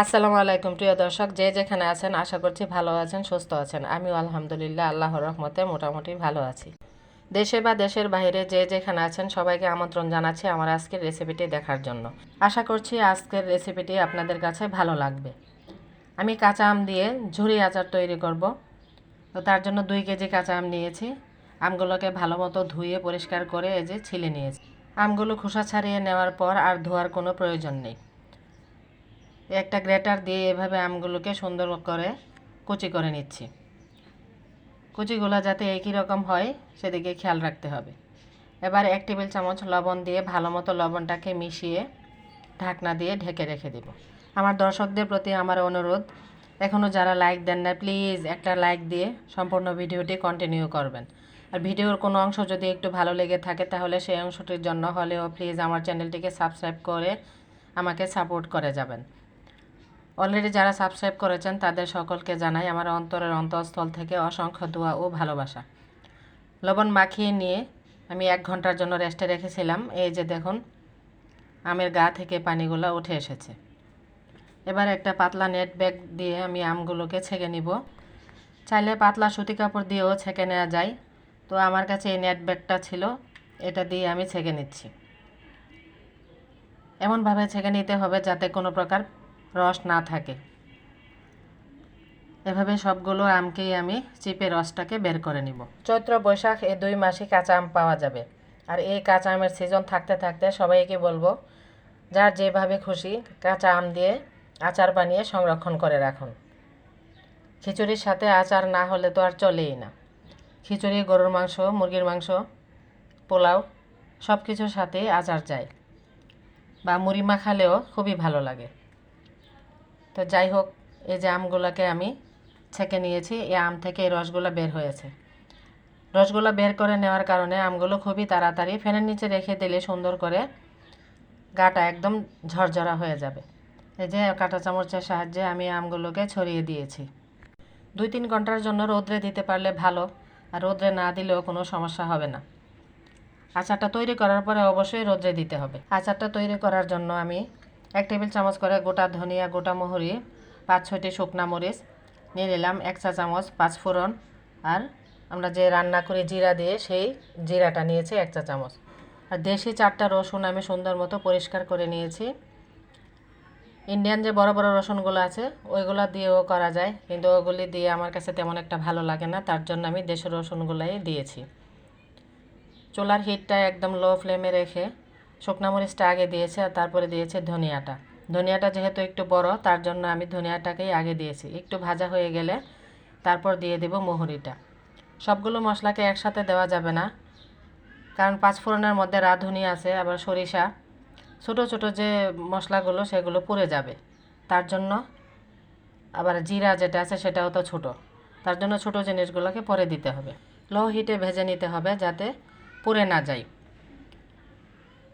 আসসালামু আলাইকুম, প্রিয় দর্শক। যে যেখানে আছেন, আশা করছি ভালো আছেন, সুস্থ আছেন। আমিও আলহামদুলিল্লাহ আল্লাহর রহমতে মোটামুটি ভালো আছি। দেশে বা দেশের বাইরে যে যেখানে আছেন, সবাইকে আমন্ত্রণ জানাচ্ছি আমার আজকের রেসিপিটি দেখার জন্য। আশা করছি আজকের রেসিপিটি আপনাদের কাছে ভালো লাগবে। আমি কাঁচা আম দিয়ে ঝুরি আচার তৈরি করব। তো তার জন্য দুই কেজি কাঁচা আম নিয়েছি। আমগুলোকে ভালো মতো ধুয়ে পরিষ্কার করে এই যে ছিলে নিয়েছি। আমগুলো খোসা ছাড়িয়ে নেওয়ার পর আর ধোয়ার কোনো প্রয়োজন নেই। একটা গ্রেটার দিয়ে এভাবে আমগুলোকে সুন্দর করে কুচি করে নিচ্ছি। কুচিগুলো যাতে একই রকম হয়, সেদিকে খেয়াল রাখতে হবে। এবার এক টেবিল চামচ লবণ দিয়ে ভালো মতো লবণটাকে মিশিয়ে ঢাকনা দিয়ে ঢেকে রেখে দেব। আমার দর্শকদের প্রতি আমার অনুরোধ এখনও যারা লাইক দেন না, প্লিজ একটা লাইক দিয়ে সম্পূর্ণ ভিডিওটি কন্টিনিউ করবেন। আর ভিডিওর কোনো অংশ যদি একটু ভালো লেগে থাকে, তাহলে সেই অংশটির জন্য হলেও প্লিজ আমার চ্যানেলটিকে সাবস্ক্রাইব করে আমাকে সাপোর্ট করে যাবেন। অলরেডি যারা সাবস্ক্রাইব করেছেন, তাদের সকলকে জানাই আমার অন্তরের অন্তঃস্থল থেকে অসংখ্য দোয়া ও ভালোবাসা। লবণ মাখিয়ে নিয়ে আমি এক ঘণ্টার জন্য রেস্টে রেখেছিলাম। এই যে দেখুন, আমের গা থেকে পানিগুলো উঠে এসেছে। এবার একটা পাতলা নেট ব্যাগ দিয়ে আমি আমগুলোকে ছেঁকে নিব। চাইলে পাতলা সুতি কাপড় দিয়েও ছেঁকে নেওয়া যায়। তো আমার কাছে এই নেট ব্যাগটা ছিল, এটা দিয়ে আমি ছেঁকে নিচ্ছি। এমনভাবে ছেঁকে নিতে হবে যাতে কোনো প্রকার রস না থাকে। এভাবে সবগুলো আমকেই আমি চিপে রসটাকে বের করে নিব। চৈত্র, বৈশাখ এই দুই মাসে কাঁচা আম পাওয়া যাবে। আর এই কাঁচা আমের সিজন থাকতে থাকতে সবাইকে বলব, যার যেভাবে খুশি কাঁচা আম দিয়ে আচার বানিয়ে সংরক্ষণ করে রাখুন। খিচুড়ির সাথে আচার না হলে তো আর চলেই না। খিচুড়ি, গরুর মাংস, মুরগির মাংস, পোলাও সব কিছুর সাথেই আচার চাই। বা মুড়ি মাখালেও খুবই ভালো লাগে। তো যাই হোক, এই যে আমগুলোকে আমি ছেঁকে নিয়েছি, এই আম থেকে এই রসগুলো বের হয়েছে। রসগুলো বের করে নেওয়ার কারণে আমগুলো খুবই তাড়াতাড়ি ফ্যানের নিচে রেখে দিলে সুন্দর করে গাটা একদম ঝরঝরা হয়ে যাবে। এই যে কাঁটা চামচের সাহায্যে আমি আমগুলোকে ছড়িয়ে দিয়েছি। দুই তিন ঘণ্টার জন্য রোদ্রে দিতে পারলে ভালো, আর রোদ্রে না দিলেও কোনো সমস্যা হবে না। আচারটা তৈরি করার পরে অবশ্যই রোদ্রে দিতে হবে। আচারটা তৈরি করার জন্য আমি এক টেবিল চামচ করে গোটা ধনিয়া, গোটা মহুরি, পাঁচ, ছয়টি শুকনা মরিচ নিয়ে নিলাম, এক চা চামচ পাঁচ ফোড়ন। আর আমরা যে রান্না করি জিরা দিয়ে, সেই জিরাটা নিয়েছি এক চা চামচ। আর দেশি চারটা রসুন আমি সুন্দর মতো পরিষ্কার করে নিয়েছি। ইন্ডিয়ান যে বড় বড় রসুনগুলো আছে, ওইগুলো দিয়েও করা যায়। কিন্তু ওগুলি দিয়ে আমার কাছে তেমন একটা ভালো লাগে না, তার জন্য আমি দেশের রসুনগুলোই দিয়েছি। চুলার হিটটা একদম লো ফ্লেমে রেখে শুকনো মরিচটা আগে দিয়েছে আর তারপরে দিয়েছে ধনিয়াটা। ধনিয়াটা যেহেতু একটু বড়, তার জন্য আমি ধনিয়াটাকেই আগে দিয়েছি। একটু ভাজা হয়ে গেলে তারপর দিয়ে দেব মোহরিটা। সবগুলো মশলাকে একসাথে দেওয়া যাবে না, কারণ পাঁচফোড়নের মধ্যে রাঁধুনি আছে, আবার সরিষা। ছোট ছোট যে মশলাগুলো, সেগুলো পুড়ে যাবে। তার জন্য আবার জিরা যেটা আছে, সেটাও তো ছোট। তার জন্য ছোট জিনিসগুলোকে পরে দিতে হবে। লো হিটে ভেজে নিতে হবে যাতে পুড়ে না যায়।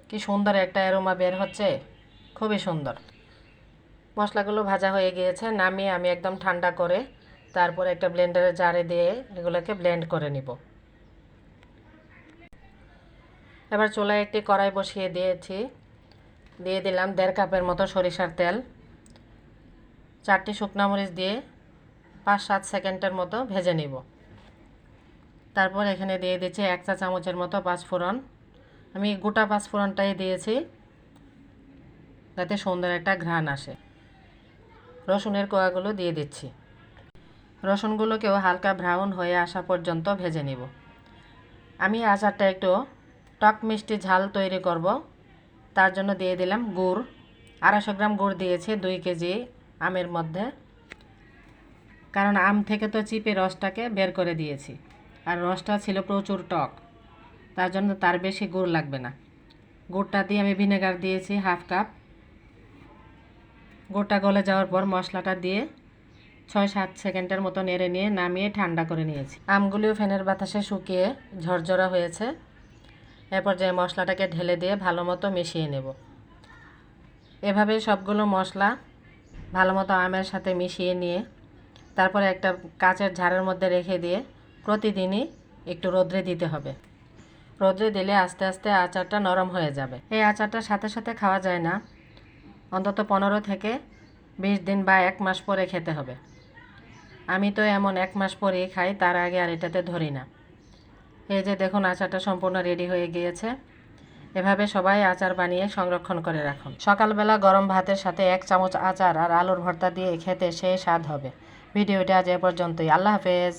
কি সুন্দর একটা অ্যারোমা বের হচ্ছে। খুবই সুন্দর। মশলাগুলো ভাজা হয়ে গিয়েছে, নামিয়ে আমি একদম ঠান্ডা করে তারপর একটা ব্লেন্ডারে জারে দিয়ে এগুলোকে ব্লেন্ড করে নিব। এবার চুলায় একটি কড়াই বসিয়ে দিয়েছি। দিয়ে দিলাম দেড় কাপের মতো সরিষার তেল। চারটি শুকনা মরিচ দিয়ে পাঁচ সাত সেকেন্ডের মতো ভেজে নিব। তারপর এখানে দিয়ে দিচ্ছি এক চা চামচের মতো পাঁচফোড়ন। আমি গোটা পাঁচফোড়নটাই দিয়েছি, যাতে সুন্দর একটা ঘ্রাণ আসে। রসুনের কোয়াগুলো দিয়ে দিচ্ছি। রসুনগুলোকেও হালকা ব্রাউন হয়ে আসা পর্যন্ত ভেজে নিব। আমি আচারটা একটু টক মিষ্টি ঝাল তৈরি করব। তার জন্য দিয়ে দিলাম গুড়। আড়াইশো গ্রাম গুড় দিয়েছি দুই কেজি আমের মধ্যে। কারণ আম থেকে তো চিপে রসটাকে বের করে দিয়েছি। আর রসটা ছিল প্রচুর টক। তার জন্য তার বেশি গুড় লাগবে না। গুড়টা দিয়ে আমি ভিনেগার দিয়েছি, হাফ কাপ। গুড়টা গলে যাওয়ার পর মশলাটা দিয়ে ছয় সাত সেকেন্ডের মতো নেড়ে নিয়ে নামিয়ে ঠান্ডা করে নিয়েছি। আমগুলিও ফ্যানের বাতাসে শুকিয়ে ঝরঝরা হয়েছে। এরপর যে মশলাটাকে ঢেলে দিয়ে ভালো মতো মিশিয়ে নেব। এভাবে সবগুলো মশলা ভালো মতো আমের সাথে মিশিয়ে নিয়ে তারপরে একটা কাচের ঝাড়ের মধ্যে রেখে দিয়ে প্রতিদিনই একটু রোদ্রে দিতে হবে। রোদ্রে দিলে আস্তে আস্তে আচারটা নরম হয়ে যাবে। এই আচারটা সাথে সাথে খাওয়া যায় না। অন্তত পনেরো থেকে বিশ দিন বা এক মাস পরে খেতে হবে। আমি তো এমন এক মাস পরেই খাই, তার আগে আর এটাতে ধরি না। এই যে দেখুন, আচারটা সম্পূর্ণ রেডি হয়ে গিয়েছে। এভাবে সবাই আচার বানিয়ে সংরক্ষণ করে রাখুন। সকালবেলা গরম ভাতের সাথে এক চামচ আচার আর আলুর ভর্তা দিয়ে খেতে সেই স্বাদ হবে। ভিডিওটা আজ এ পর্যন্তই। আল্লাহ হাফেজ।